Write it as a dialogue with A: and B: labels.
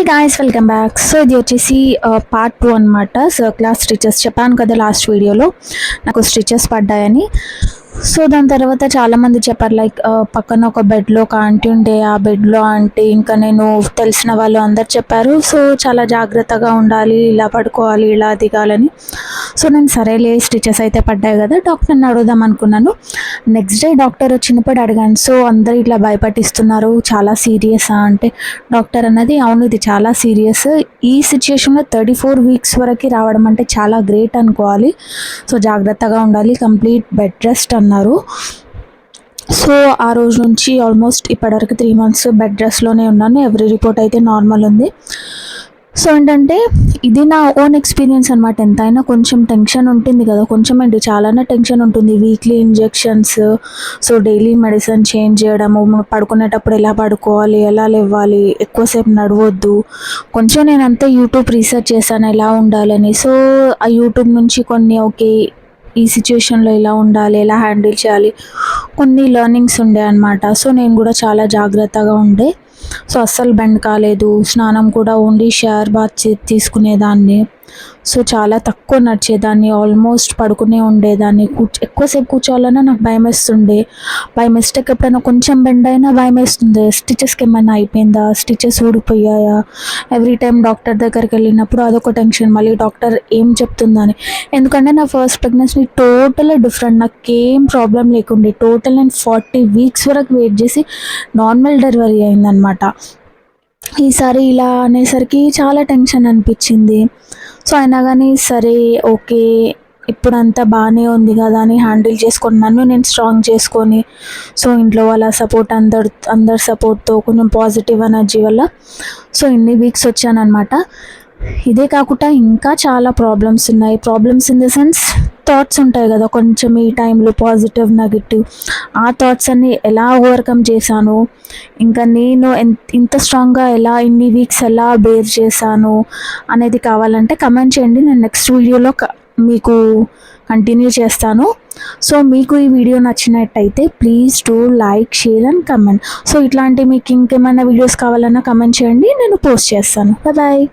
A: Hey guys welcome back so ఇది వచ్చేసి part two అనమాట క్లాస్ స్టిచెస్ చెప్పాను కదా లాస్ట్ వీడియోలో నాకు స్టిచెస్ పడ్డాయని. సో దాని తర్వాత చాలామంది చెప్పారు లైక్ uh, పక్కన ఒక బెడ్లో ఒక ఆంటీ ఉండే. ఆ బెడ్లో ఆంటీ ఇంకా నేను తెలిసిన వాళ్ళు అందరు చెప్పారు. సో చాలా జాగ్రత్తగా ఉండాలి ఇలా పడుకోవాలి ఇలా దిగాలని. సో నేను సరేలే స్టిచెస్ అయితే పడ్డాయి కదా డాక్టర్ని అడుగుదాం అనుకున్నాను. నెక్స్ట్ డే డాక్టర్ వచ్చినప్పుడు అడిగాను సో అందరు ఇట్లా భయపట్టిస్తున్నారు చాలా సీరియసా అంటే డాక్టర్ అన్నది అవును ఇది చాలా సీరియస్ ఈ సిచ్యుయేషన్లో థర్టీ ఫోర్ వీక్స్ వరకు రావడం అంటే చాలా గ్రేట్ అనుకోవాలి. సో జాగ్రత్తగా ఉండాలి కంప్లీట్ బెడ్ రెస్ట్ అన్నారు. సో ఆ రోజు నుంచి ఆల్మోస్ట్ ఇప్పటివరకు త్రీ మంత్స్ బెడ్ రెస్ట్లోనే ఉన్నాను ఎవ్రీ రిపోర్ట్ అయితే నార్మల్ ఉంది. సో ఏంటంటే ఇది నా ఓన్ ఎక్స్పీరియన్స్ అనమాట ఎంతైనా కొంచెం టెన్షన్ ఉంటుంది కదా. కొంచెం ఏంటి చాలానే టెన్షన్ ఉంటుంది. Weekly injections so daily medicine change చేయడము పడుకునేటప్పుడు ఎలా పడుకోవాలి ఎలా లేవాలి ఎక్కువసేపు నడవద్దు. కొంచెం నేను అంతే యూట్యూబ్ రీసెర్చ్ చేశాను ఎలా ఉండాలని. సో ఆ యూట్యూబ్ నుంచి కొన్ని ఓకే ఈ సిచ్యువేషన్లో ఎలా ఉండాలి ఎలా హ్యాండిల్ చేయాలి కొన్ని లెర్నింగ్స్ ఉండే అనమాట సో నేను కూడా చాలా జాగ్రత్తగా ఉండే. సో అస్సలు బెండ్ కాలేదు స్నానం కూడా ఓన్లీ షవర్ బాత్ చే- తీసుకునేదాన్ని. సో చాలా తక్కువ నడిచేదాన్ని ఆల్మోస్ట్ పడుకునే ఉండేదాన్ని. కూర్చో ఎక్కువసేపు కూర్చోవాలన్నా నాకు భయం వేస్తుండే బై మిస్టేక్ ఎప్పుడైనా కొంచెం బెండ్ అయినా భయం వేస్తుంది స్టిచెస్కి ఏమైనా అయిపోయిందా? స్టిచెస్ ఊడిపోయాయా? ఎవ్రీ టైం డాక్టర్ దగ్గరికి వెళ్ళినప్పుడు అదొక టెన్షన్. మళ్ళీ డాక్టర్ ఏం చెప్తుందని. ఎందుకంటే నా ఫస్ట్ ప్రెగ్నెన్సీ టోటల్ డిఫరెంట్. నాకేం ప్రాబ్లం లేకుండే. టోటల్ నేను ఫార్టీ వీక్స్ వరకు వెయిట్ చేసి నార్మల్ డెలివరీ అయిందనమాట ఈసారి ఇలా అనేసరికి చాలా టెన్షన్ అనిపించింది. సో అయినా కానీ సరే ఓకే ఇప్పుడంతా బాగానే ఉంది కదా అని హ్యాండిల్ చేసుకొని నన్ను నేను స్ట్రాంగ్ చేసుకొని సో ఇంట్లో వాళ్ళ సపోర్ట్ అందరు అందరి సపోర్ట్తో కొంచెం పాజిటివ్ ఎనర్జీ వల్ల సో ఇన్ని వీక్స్ వచ్చానమాట ఇదే కాకుండా ఇంకా చాలా ప్రాబ్లమ్స్ ఉన్నాయి. Problems in the sense thoughts ఉంటాయి కదా. కొంచెం ఈ టైంలో పాజిటివ్ నెగిటివ్ ఆ థాట్స్ అన్ని ఎలా ఓవర్కమ్ చేశాను? ఇంకా నేను ఇంత స్ట్రాంగ్గా ఎలా ఇన్ని వీక్స్ ఎలా బేర్ చేశాను అనేది కావాలంటే కమెంట్ చేయండి. నేను నెక్స్ట్ వీడియోలో క- మీకు కంటిన్యూ చేస్తాను. సో మీకు ఈ వీడియో నచ్చినట్టయితే please to like share and comment so ఇట్లాంటి మీకు ఇంకేమైనా వీడియోస్ కావాలన్నా కమెంట్ చేయండి. నేను పోస్ట్ చేస్తాను. బాయ్